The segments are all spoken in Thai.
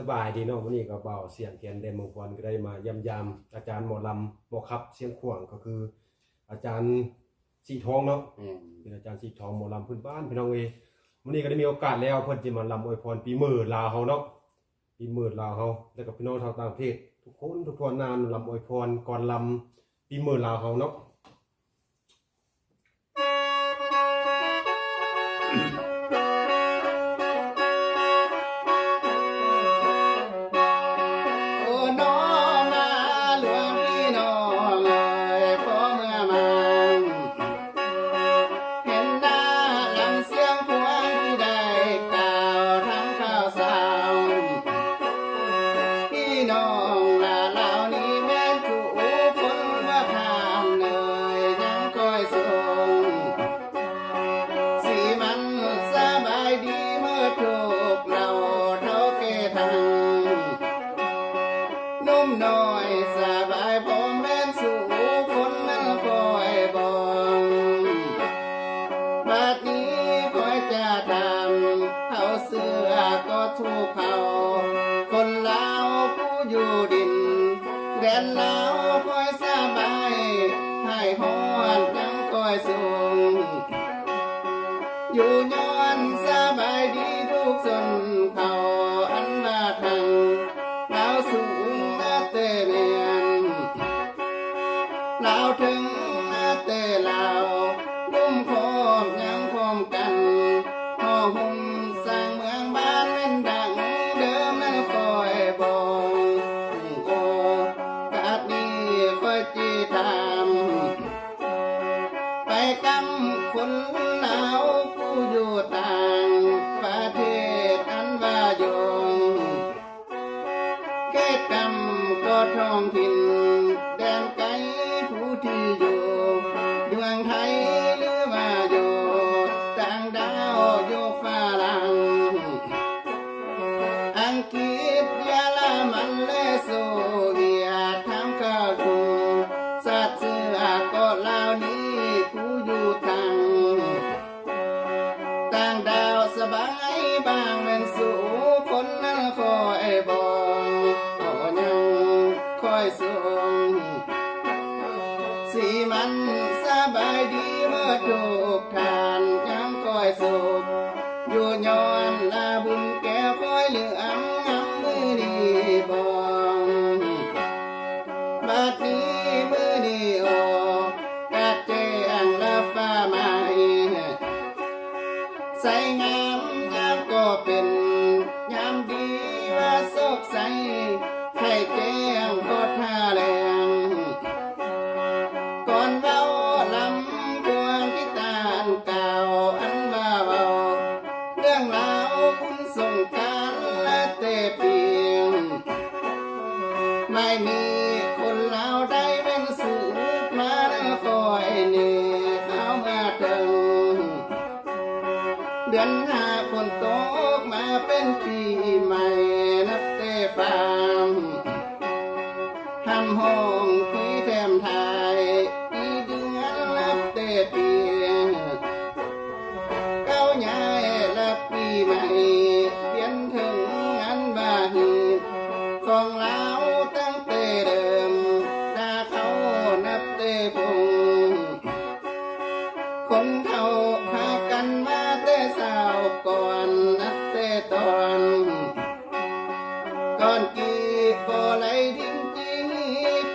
สบายดีเนาะวันนี้ก็เบาเสียงเทียนเดมมงคลก็ได้มายำยำอาจารย์หมอลำหมอครับเสียงขวงก็คือ อาจารย์สีทองเนาะเป็นอาจารย์สีทองหมอลำพื้นบ้านพี่น้องเอวันนี้ก็ได้มีโอกาสแล้วเพื่อนจะมาลำอวยพรปีหมื่นลาเฮาเนาะปีหมื่นลาเฮาแล้วก็พี่น้องชาวต่างประเทศทุกคนทุกคนนานลำอวยพรก่อนลำปีหมื่นลาเฮาเนาะ นหนาวคอยสบายให้หอนจังคอยสุ ทุกทานยังคอยสุขอยู่ย้อนลาบุญันหาคนตกมาเป็นปีใหม่นับเตฟามทำห้องเพื่ toàn con kỳ có lấy thiên chí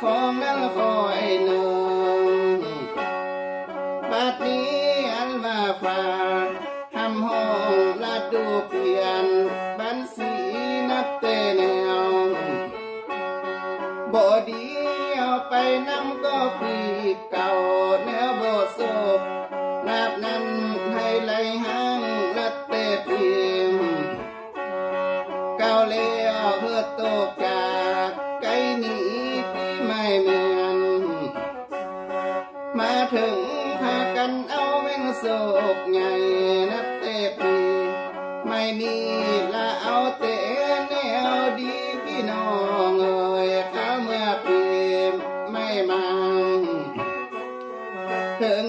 khó ngăn khỏi nương bát ní ăn và phạt hàm hồn là đủ phiền bán sĩ nắp tê nèo bộ đi bay năm có vì cầu nếu bộ sụp nạp năm hay lấy hai ถึงพากันเอาเว่งโศกใหญ่นับเตปีไม่มีละเอาเตะแนวดีพี่น้องเอ่ยขาเมื่อปีไม่มาถึง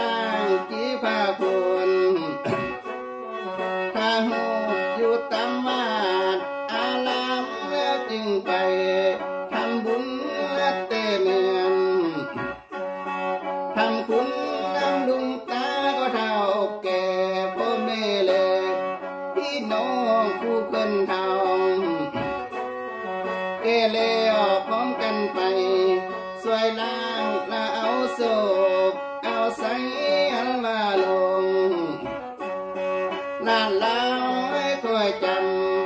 ลางจีพาคุณถ้าหูอยู่ตามวาดอารามแล้วจึงไปทำบุญและเตเมียนทำคุณนำลุงตาก็เท่าแก่พ่อแม่เลยพี่น้องคู่เพิ่นเท่าเกเลออกพร้อมกันไปสวยล่า งและเอาโศกเอาใส่อันว่าลงลานลาวไม่ค่อยจำ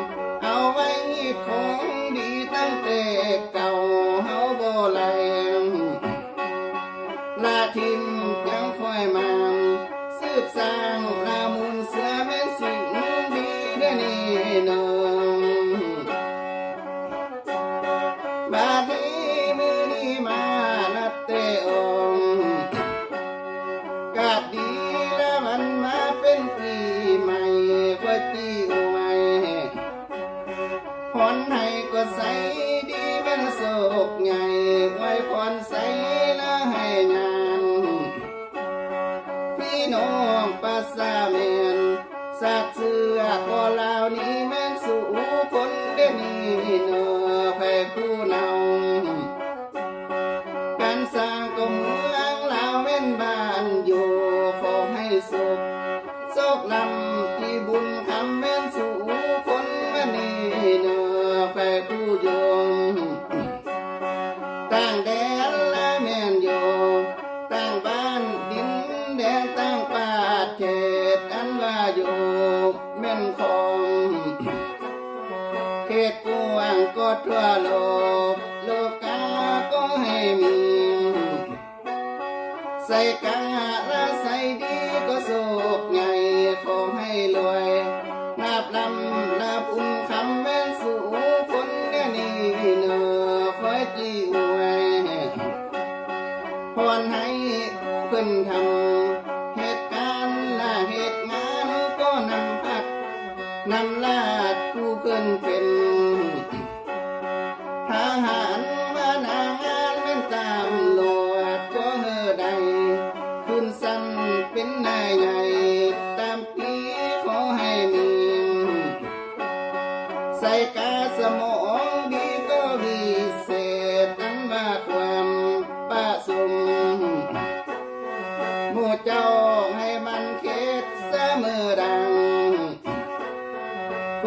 เเขตอันว่าอยู่แม่นของเขตกว้างก็ทั่วโลกโลกาก็ให้มี ใส่กาและใส่ดีก็สุขใหญ่ขอให้รวยนับลำนับอุ่นคำแม่นสู่คนแน่นี่เนอคอยจีอวยพรให้เพิ่นทำ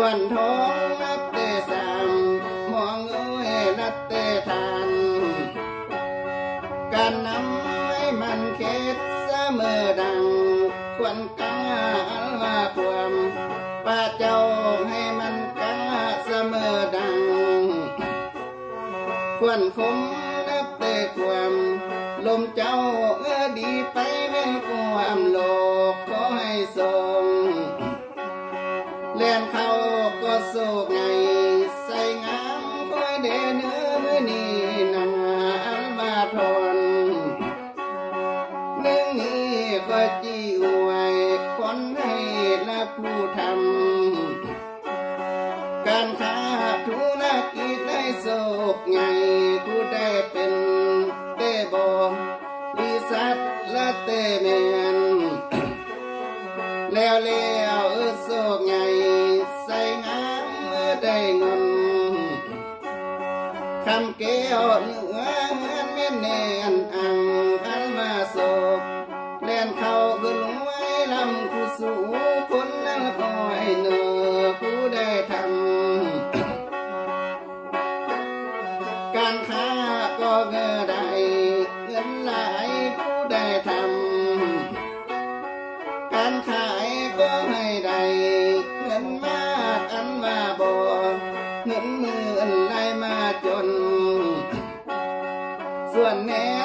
ควันทองนับเตสามมองเอ้ยนับเตทานการนำให้มันเคิดเสมอดัง ควันกาอันว่าความป้าเจ้าให้มันกาเสมอดัง ควรคมนับแต่ความลมเจ้าเออดีไปแม่นความโลกขอให้ทรง ผู้ทำการค้าธุรกิจได้โศกใหญ่ผู้ได้เป็นเต้บอบริษัทและเต้แมนแล้วแล้วเออโศกใหญ่ใส่งามเมื่อได้เงินคำเกี้ยว ส่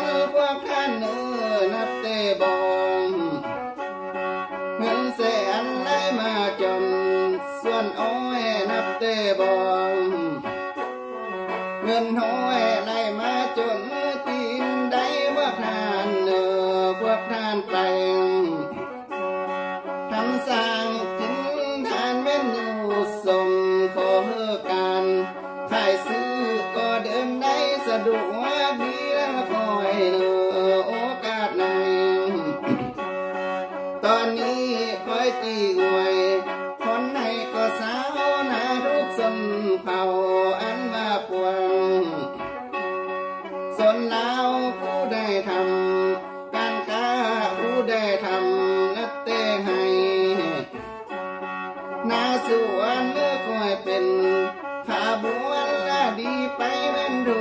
สวนเมื่อคอยเป็นพาบัวลาดีไปนั่นดู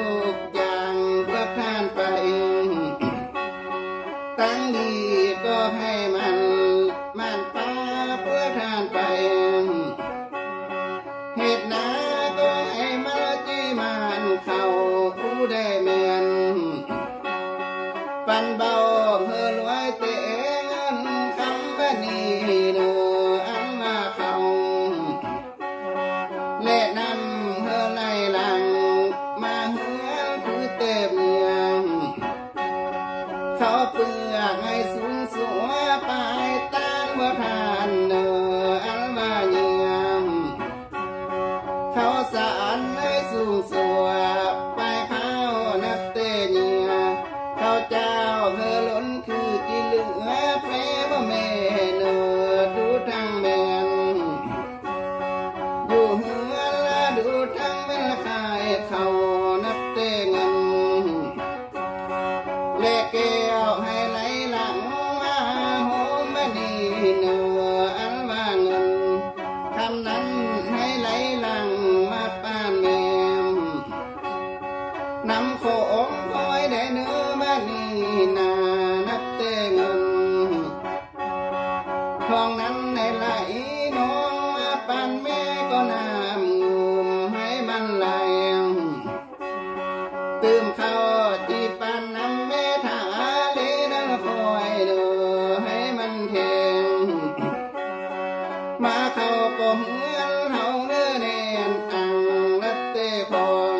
าก็เฮือนเฮาเนื้อแน่นอังนัตเตพอง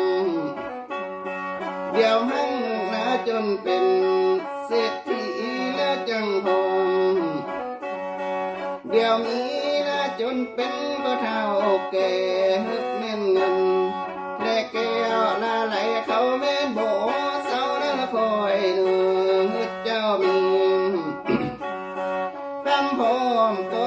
เดี๋ยวหั่งนะจนเป็นเศรษฐีและจังพงเดี๋ยวมีนะจนเป็นก็เท่าแก่ฮึบแม่นเงินและแก้วละไหลเขาแม่นโบเศร้านะคอยหนึ่งเจ้ามีคำพร้อมก็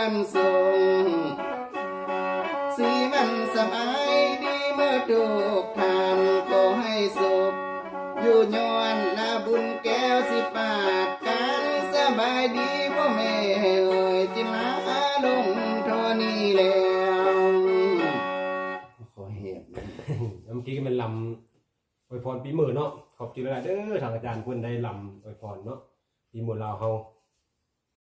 ลำทรงสีมันสบายดีเมื่อทุกทานก็ให้สุขอยู่ย้อนนาบุญแก้วสิปากกันสบายดีพ่อแม่เอ่ยจิลาลงทอนี่แล้วขอเหตุเมื่อกี้มันลำอวยพรปีหมื่นเนาะขอบคุณหลายเด้อทางอาจารย์เพิ่นได้ลำอวยพรเนาะปีหมื่นลาวเฮา